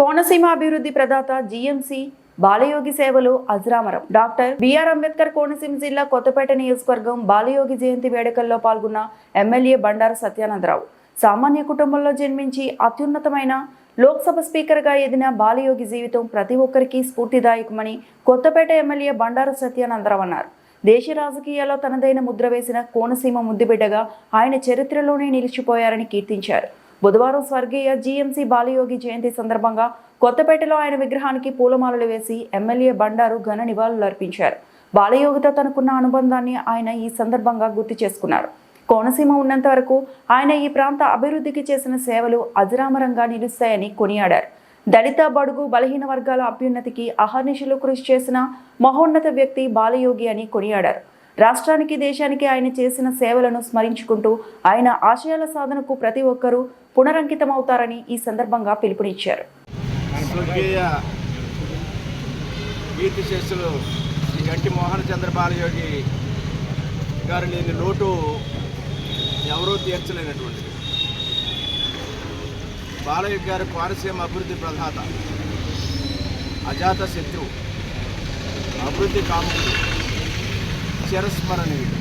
కోనసీమ అభివృద్ధి ప్రదాత జీఎంసీ బాలయోగి సేవలు అజరామరం. డాక్టర్ బిఆర్ అంబేద్కర్ కోనసీమ జిల్లా కొత్తపేట నియోజకవర్గం బాలయోగి జయంతి వేడుకల్లో పాల్గొన్న ఎమ్మెల్యే బండారు సత్యానందరావు. సామాన్య కుటుంబంలో జన్మించి అత్యున్నతమైన లోక్సభ స్పీకర్గా ఎదిన బాలయోగి జీవితం ప్రతి ఒక్కరికి స్ఫూర్తిదాయకమని కొత్తపేట ఎమ్మెల్యే బండారు సత్యానందరావు అన్నారు. దేశ రాజకీయాల్లో తనదైన ముద్ర వేసిన కోనసీమ ముద్దుబిడ్డగా ఆయన చరిత్రలోనే నిలిచిపోయారని కీర్తించారు. బుధవారం స్వర్గీయ జీఎంసీ బాలయోగి జయంతి సందర్భంగా కొత్తపేటలో ఆయన విగ్రహానికి పూలమాలలు వేసి ఎమ్మెల్యే బండారు ఘన నివాళులు అర్పించారు. బాలయోగితో తనకున్న అనుబంధాన్ని ఆయన ఈ సందర్భంగా గుర్తు చేసుకున్నారు. కోనసీమ ఉన్నంత వరకు ఆయన ఈ ప్రాంత అభివృద్ధికి చేసిన సేవలు అజరామరంగా నిలుస్తాయని కొనియాడారు. దళిత బడుగు బలహీన వర్గాల అభ్యున్నతికి అహర్నిశలు కృషి చేసిన మహోన్నత వ్యక్తి బాలయోగి అని కొనియాడారు. రాష్ట్రానికి దేశానికి ఆయన చేసిన సేవలను స్మరించుకుంటూ ఆయన ఆశయాల సాధనకు ప్రతి ఒక్కరూ పునరంకితమవుతారని ఈ సందర్భంగా పిలుపునిచ్చారు. స్వర్గీయ కీర్తి శిష్యులు శ్రీ మోహన చంద్ర గారు లేని లోటు ఎవరూ తీర్చలేనటువంటిది. బాలయ్య గారు కోనసీమ అభివృద్ధి ప్రధాత అజాత శత్రువు అభివృద్ధి కాముకుడు. చిరస్మరణీయుడు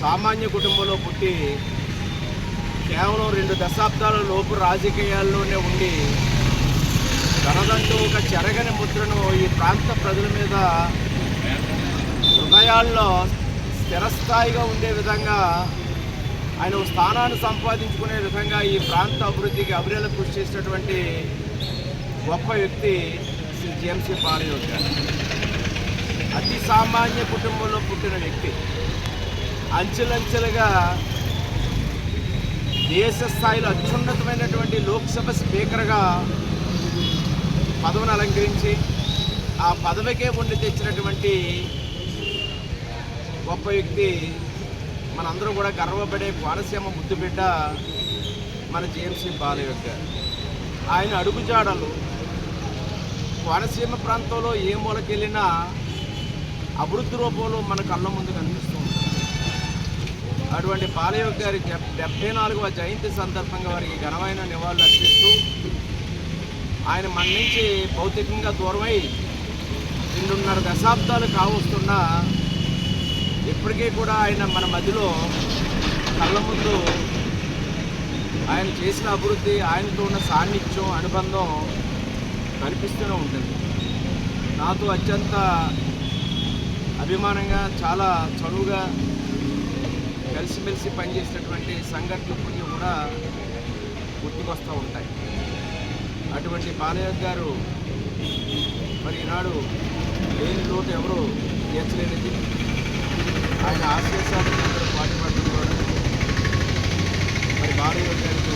సామాన్య కుటుంబంలో పుట్టి కేవలం రెండు దశాబ్దాల లోపు రాజకీయాల్లోనే ఉండి తనదంటూ ఒక చెరగని ముద్రను ఈ ప్రాంత ప్రజల మీద హృదయాల్లో స్థిరస్థాయిగా ఉండే విధంగా ఆయన ఒక స్థానాన్ని సంపాదించుకునే విధంగా ఈ ప్రాంత అభివృద్ధికి అభివృద్ధి కృషి చేసినటువంటి గొప్ప వ్యక్తి శ్రీ జిఎంసీ బాలయోగి గారు. అతి సామాన్య కుటుంబంలో పుట్టిన వ్యక్తి. అంచెలంచెలుగా దేశ స్థాయిలో అత్యున్నతమైనటువంటి లోక్సభ స్పీకర్గా పదవిని అలంకరించి ఆ పదవికే ఉండి తెచ్చినటువంటి గొప్ప వ్యక్తి మనందరూ కూడా గర్వపడే కోనసీమ ముద్దుబిడ్డ మన జేఎంసీ బాలయ్య గారు. ఆయన అడుగుజాడలు. కోనసీమ ప్రాంతంలో ఏ మూలకెళ్ళినా అభివృద్ధి రూపంలో మన కళ్ళ ముందు కనిపిస్తూ ఉంటుంది. అటువంటి బాలయ్య గారి డెబ్- డెబ్బై నాలుగవ జయంతి సందర్భంగా వారికి ఘనమైన నివాళులు అర్పిస్తూ ఆయన మన నుంచి భౌతికంగా దూరమై రెండున్నర దశాబ్దాలు కావస్తున్నా ఇప్పటికీ కూడా ఆయన మన మధ్యలో కళ్ళ ముందు ఆయన చేసిన అభివృద్ధి ఆయనతో ఉన్న సాన్నిధ్యం అనుబంధం కనిపిస్తూనే ఉంటుంది. నాతో అత్యంత అభిమానంగా చాలా చనువుగా కలిసిమెలిసి పనిచేసినటువంటి సంఘటనలు కొన్ని కూడా గుర్తుకొస్తూ ఉంటాయి. అటువంటి బాలయ్య గారు మరి ఈనాడు లేని లోటు ఎవరు తీర్చలేనిది. ఆయన ఆశీర్వాదం అందరూ పాటుపడుతున్నారు. మరి బాలయ్య గారికి